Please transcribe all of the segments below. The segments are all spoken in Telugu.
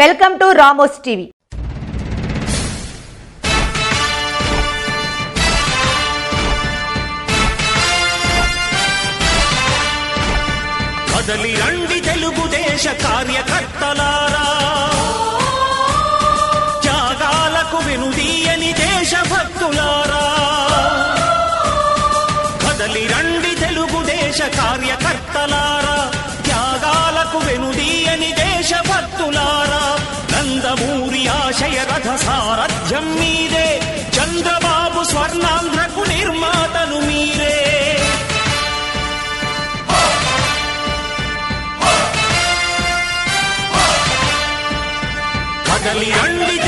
Welcome to Ramos TV. కదలి రండి తెలుగుదేశ కార్య కదలి అండి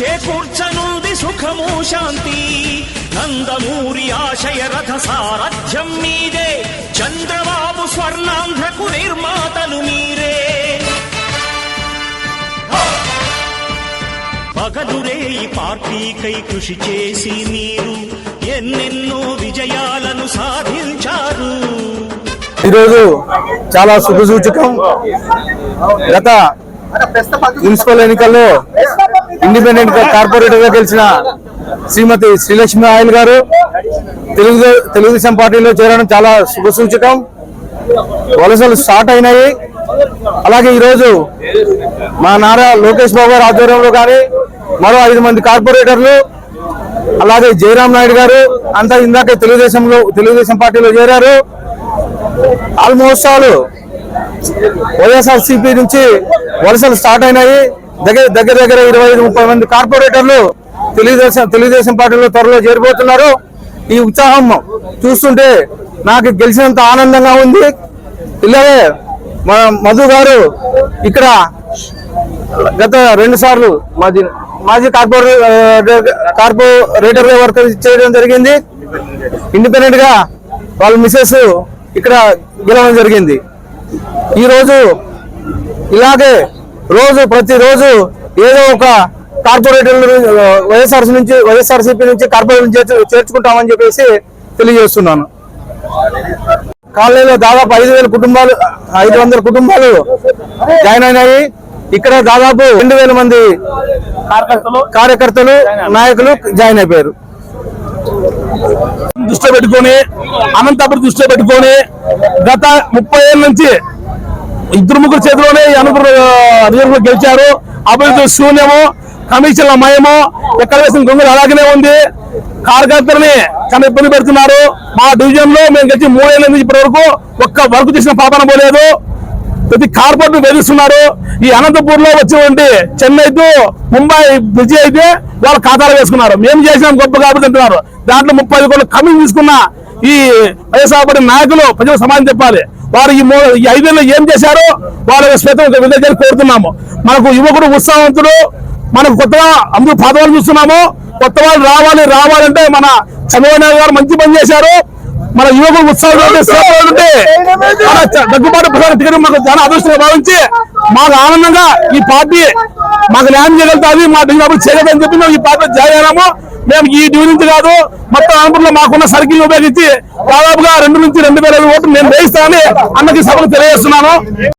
చేకూర్చనుంది సుఖము శాంతి. నందమూరి ఆశయ రథ సారథ్యం మీదే. చంద్రబాబు స్వర్ణాంధ్రకు నిర్మాతలు మీరే. పగలురే ఈ పార్టీకై కృషి చేసి మీరు ఎన్నెన్నో విజయాలను సాధించారు. ఈరోజు చాలా శుభసూచకం. గత మున్సిపల్ ఎన్నికల్లో ఇండిపెండెంట్ కార్పొరేటర్గా గెలిచిన శ్రీమతి శ్రీలక్ష్మి ఆయిల్ గారు. తెలుగు తెలుగుదేశం పార్టీలో చేరడం చాలా శుభసూచకం వలసలు స్టార్ట్ అయినాయి. అలాగే ఈరోజు మా నారా లోకేష్ బాబు గారి ఆధ్వర్యంలో కానీ మరో ఐదు మంది కార్పొరేటర్లు అలాగే జయరాం నాయుడు గారు అంతా ఇందాక తెలుగుదేశంలో తెలుగుదేశం పార్టీలో చేరారు. ఆల్మోస్ట్ ఆల్ వైఎస్ఆర్ సిపి నుంచి వలసలు స్టార్ట్ అయినాయి. దగ్గర దగ్గర దగ్గర ఇరవై ఐదు ముప్పై మంది కార్పొరేటర్లు తెలుగుదేశం తెలుగుదేశం పార్టీలో త్వరలో చేరిపోతున్నారు. ఈ ఉత్సాహం చూస్తుంటే నాకు గెలిచినంత ఆనందంగా ఉంది. ఇలాగే మా మధు గారు ఇక్కడ గత రెండు సార్లు మాజీ మాజీ కార్పొరేటర్ కార్పొరేటర్ వర్క్ చేయడం జరిగింది. ఇండిపెండెంట్గా వాళ్ళ మిసెస్ ఇక్కడ గెలవడం జరిగింది. ఈరోజు ఇలాగే రోజు ప్రతిరోజు ఏదో ఒక కార్పొరేటర్ వైఎస్ఆర్ నుంచి వైఎస్ఆర్సీపీ నుంచి కార్పొరేటర్ చేర్చు చేర్చుకుంటామని చెప్పేసి తెలియజేస్తున్నాను. కాలనీలో దాదాపు ఐదు వేల కుటుంబాలు ఐదు వందల కుటుంబాలు జాయిన్ అయినాయి. ఇక్కడ దాదాపు రెండు వేల మంది కార్యకర్తలు. నాయకులు జాయిన్ అయిపోయారు. దృష్టిలో పెట్టుకొని అనంతపురం దృష్టిలో పెట్టుకొని గత ముప్పై ఏళ్ళ నుంచి ఇద్దరు ముగ్గురు చేతిలోనే ఈ అనంతపురం గెలిచారు. అభివృద్ధి శూన్యము కమిషన్ల మయము ఎక్కడ వేసిన గొంగులు అలాగనే ఉంది. కార్యకర్తలని చాలా ఇబ్బంది పెడుతున్నారు. మా డివిజన్లో మేము గెలిచి మూడేళ్ళ నుంచి ఇప్పటి వరకు ఒక్క వర్క్ చేసిన పాపన పోలేదు. ప్రతి కార్పొరేట్ వేధిస్తున్నారు ఈ అనంతపూర్లో వచ్చినటువంటి చెన్నై టు ముంబై బ్రిడ్జి అయితే వాళ్ళ ఖాతాలు వేసుకున్నారు. మేము చేసినాం గొప్ప కాబట్టి అంటున్నారు. దాంట్లో ముప్పై ఐదు కోట్ల కమిషన్ తీసుకున్న ఈ వైఎస్ఆర్ పార్టీ నాయకులు ప్రజలు సమాధానం చెప్పాలి. వారు ఈ ఈ ఐదేళ్ళు ఏం చేశారో వాళ్ళ శ్వేతం విలేజర్ కోరుతున్నాము. మనకు యువకుడు ఉత్సాహవంతుడు మనకు కొత్తగా అందరూ పాత వాళ్ళు చూస్తున్నాము. కొత్త వాళ్ళు రావాలి రావాలంటే మన చంద్రబాబు గారు మంచి పని చేశారు. మన యువకులు ఉత్సాహం దగ్గుబాటు ప్రసాద్ టికెట్ మాకు చాలా అదృష్టంగా భావించి మాకు ఆనందంగా ఈ పార్టీ మాకు న్యాయం చేయగలుగుతుంది మా డివిజన్ చేయగలని చెప్పి మేము ఈ పార్టీ జాయిన్ అయినాము మేము ఈ డివిజన్ నుంచి కాదు మొత్తం ఆంధ్రలో మాకున్న సర్కిల్ ఉపయోగించి దాదాపుగా రెండు నుంచి రెండు వేల ఐదు ఓట్లు నేను వేయిస్తానని అన్నకి సభలు తెలియజేస్తున్నాను.